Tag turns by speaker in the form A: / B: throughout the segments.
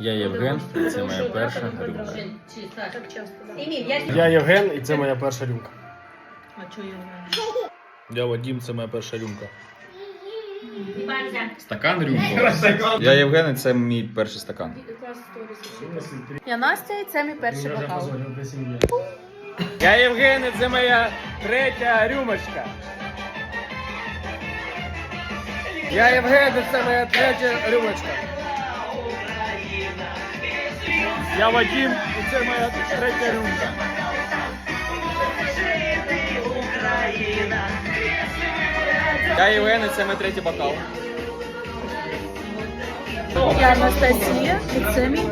A: Я Євген, і це моя перша рюмка.
B: Я Євген, і це моя перша рюмка.
C: А чого я
A: Я Вадим, це моя перша рюмка. Стакан рюмка. Я Євген, і це мій перший стакан.
C: Я Настя, і це мій перший бокал.
B: Я Євген, і це моя третя рюмочка. Я Євген, і це моя третя рюмочка. Я Вадим, і це моя третя рюмка.
A: Я Євген, і це мій третій бокал.
C: Я Анастасія, і це мій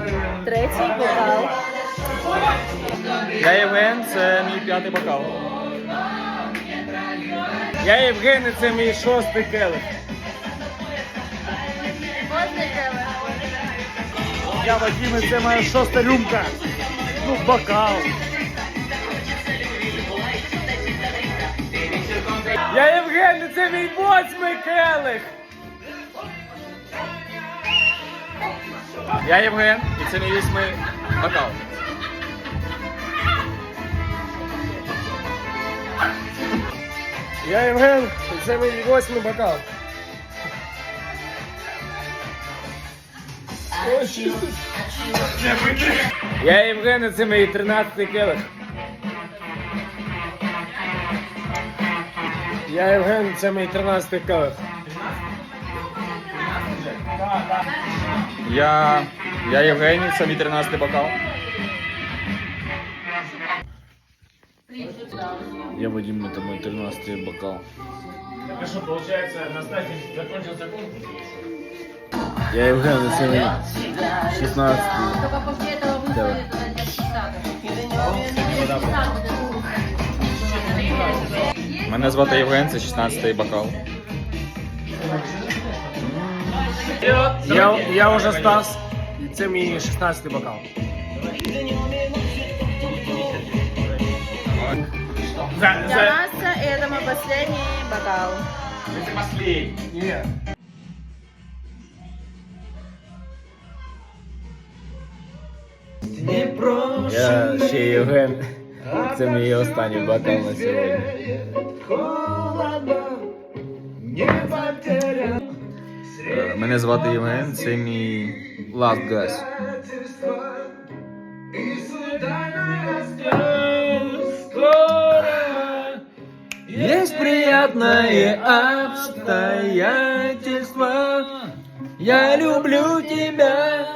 C: третій бокал.
A: Я Євген, це мій п'ятий бокал.
B: Я Євген, і це мій шостий келих. Я Вадим, і це моя шоста рюмка. Ну, бокал. Я Євген, і це мій восьмий келих.
A: Я Євген, і це мій вісьмий бокал.
B: Я Євген, і це мій восьмий бокал. Я Євген, і це мій тринадцятий келих. Я Євген, це мій тринадцятий келих.
A: Я, я Євген, і це мій тринадцятий бокал.
D: Я Вадим, это мой 13 бокал.
B: Что, получается, Настасья закончился конкурс?
D: Я Євген, і це мій 16
E: Только после этого вы
D: Давай.
A: Мене звати Євген, це 16-й бокал.
B: Я, я уже Стас, і це мій 16 бокал. За,
C: Для Настя, и это мой последний бокал.
B: Ні.
D: Я ще Євген. Це мій останній бокал на сьогодні.
A: Е, Мене звати Євген, це мій last guys.
D: Есть приятное обстоятельство. Я люблю тебя.